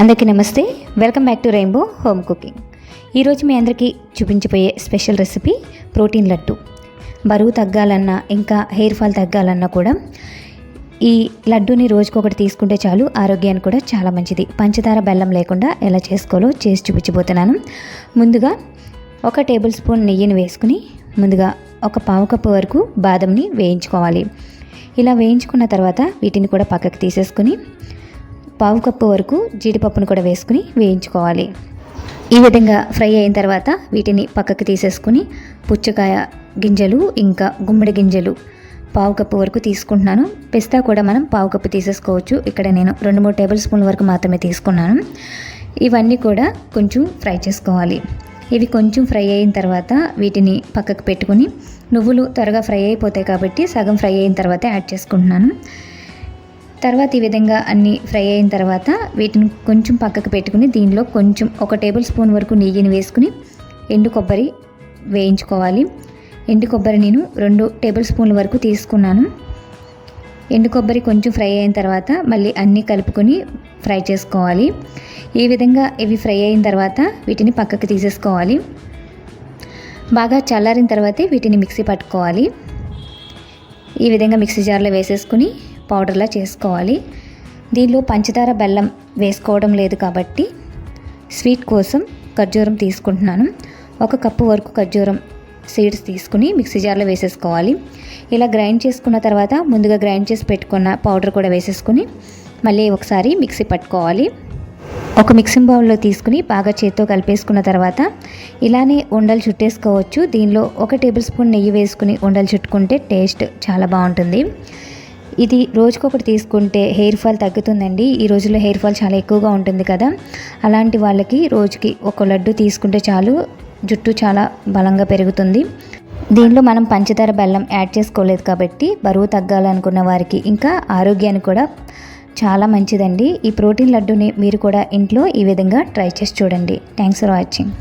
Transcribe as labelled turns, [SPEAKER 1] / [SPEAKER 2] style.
[SPEAKER 1] అందరికీ నమస్తే. Welcome back to rainbow home cooking ఈరోజు మీ అందరికీ చూపించిపోయే స్పెషల్ రెసిపీ ప్రోటీన్ లడ్డు. బరువు తగ్గాలన్నా ఇంకా హెయిర్ ఫాల్ తగ్గాలన్నా కూడా ఈ లడ్డూని రోజుకొకటి తీసుకుంటే చాలు ఆరోగ్యానికి కూడా చాలా మంచిది. పంచదార బెల్లం లేకుండా ఎలా చేసుకోవాలో చేసి చూపించబోతున్నాను. ముందుగా ఒక టేబుల్ స్పూన్ నెయ్యిని వేసుకుని ముందుగా ఒక పావు కప్పు వరకు బాదంని వేయించుకోవాలి. ఇలా వేయించుకున్న తర్వాత వీటిని కూడా పక్కకు తీసేసుకుని పావు కప్పు వరకు జీడిపప్పును కూడా వేసుకుని వేయించుకోవాలి. ఈ విధంగా ఫ్రై అయిన తర్వాత వీటిని పక్కకు తీసేసుకుని పుచ్చకాయ గింజలు ఇంకా గుమ్మడి గింజలు పావు కప్పు వరకు తీసుకుంటున్నాను. పిస్తా కూడా మనం పావు కప్పు తీసేసుకోవచ్చు. ఇక్కడ నేను రెండు మూడు టేబుల్ స్పూన్ల వరకు మాత్రమే తీసుకున్నాను. ఇవన్నీ కూడా కొంచెం ఫ్రై చేసుకోవాలి. ఇవి కొంచెం ఫ్రై అయిన తర్వాత వీటిని పక్కకు పెట్టుకుని నువ్వులు త్వరగా ఫ్రై అయిపోతాయి కాబట్టి సగం ఫ్రై అయిన తర్వాత యాడ్ చేసుకుంటున్నాను. తర్వాత ఈ విధంగా అన్ని ఫ్రై అయిన తర్వాత వీటిని కొంచెం పక్కకు పెట్టుకుని దీనిలో కొంచెం ఒక టేబుల్ స్పూన్ వరకు నెయ్యిని వేసుకుని ఎండు కొబ్బరి వేయించుకోవాలి. ఎండు కొబ్బరి నేను రెండు టేబుల్ స్పూన్ల వరకు తీసుకున్నాను. ఎండు కొబ్బరి కొంచెం ఫ్రై అయిన తర్వాత మళ్ళీ అన్నీ కలుపుకొని ఫ్రై చేసుకోవాలి. ఈ విధంగా ఇవి ఫ్రై అయిన తర్వాత వీటిని పక్కకు తీసేసుకోవాలి. బాగా చల్లారిన తర్వాతే వీటిని మిక్సీ పట్టుకోవాలి. ఈ విధంగా మిక్సీ జార్లో వేసేసుకుని పౌడర్లా చేసుకోవాలి. దీనిలో పంచదార బెల్లం వేసుకోవడం లేదు కాబట్టి స్వీట్ కోసం ఖర్జూరం తీసుకుంటున్నాను. ఒక కప్పు వరకు ఖర్జూరం సీడ్స్ తీసుకుని మిక్సీ జార్లో వేసేసుకోవాలి. ఇలా గ్రైండ్ చేసుకున్న తర్వాత ముందుగా గ్రైండ్ చేసి పెట్టుకున్న పౌడర్ కూడా వేసేసుకుని మళ్ళీ ఒకసారి మిక్సీ పట్టుకోవాలి. ఒక మిక్సింగ్ బౌల్లో తీసుకుని బాగా చేత్తో కలిపేసుకున్న తర్వాత ఇలానే ఉండలు చుట్టేసుకోవచ్చు. దీనిలో ఒక టేబుల్ స్పూన్ నెయ్యి వేసుకుని ఉండలు చుట్టుకుంటే టేస్ట్ చాలా బాగుంటుంది. ఇది రోజుకొకటి తీసుకుంటే హెయిర్ ఫాల్ తగ్గుతుందండి. ఈ రోజుల్లో హెయిర్ ఫాల్ చాలా ఎక్కువగా ఉంటుంది కదా. అలాంటి వాళ్ళకి రోజుకి ఒక లడ్డు తీసుకుంటే చాలు. జుట్టు చాలా బలంగా పెరుగుతుంది. దీనిలో మనం పంచదార బెల్లం యాడ్ చేసుకోలేదు కాబట్టి బరువు తగ్గాలనుకున్న వారికి ఇంకా ఆరోగ్యానికి కూడా చాలా మంచిదండి. ఈ ప్రోటీన్ లడ్డూని మీరు కూడా ఇంట్లో ఈ విధంగా ట్రై చేసి చూడండి. Thanks for watching.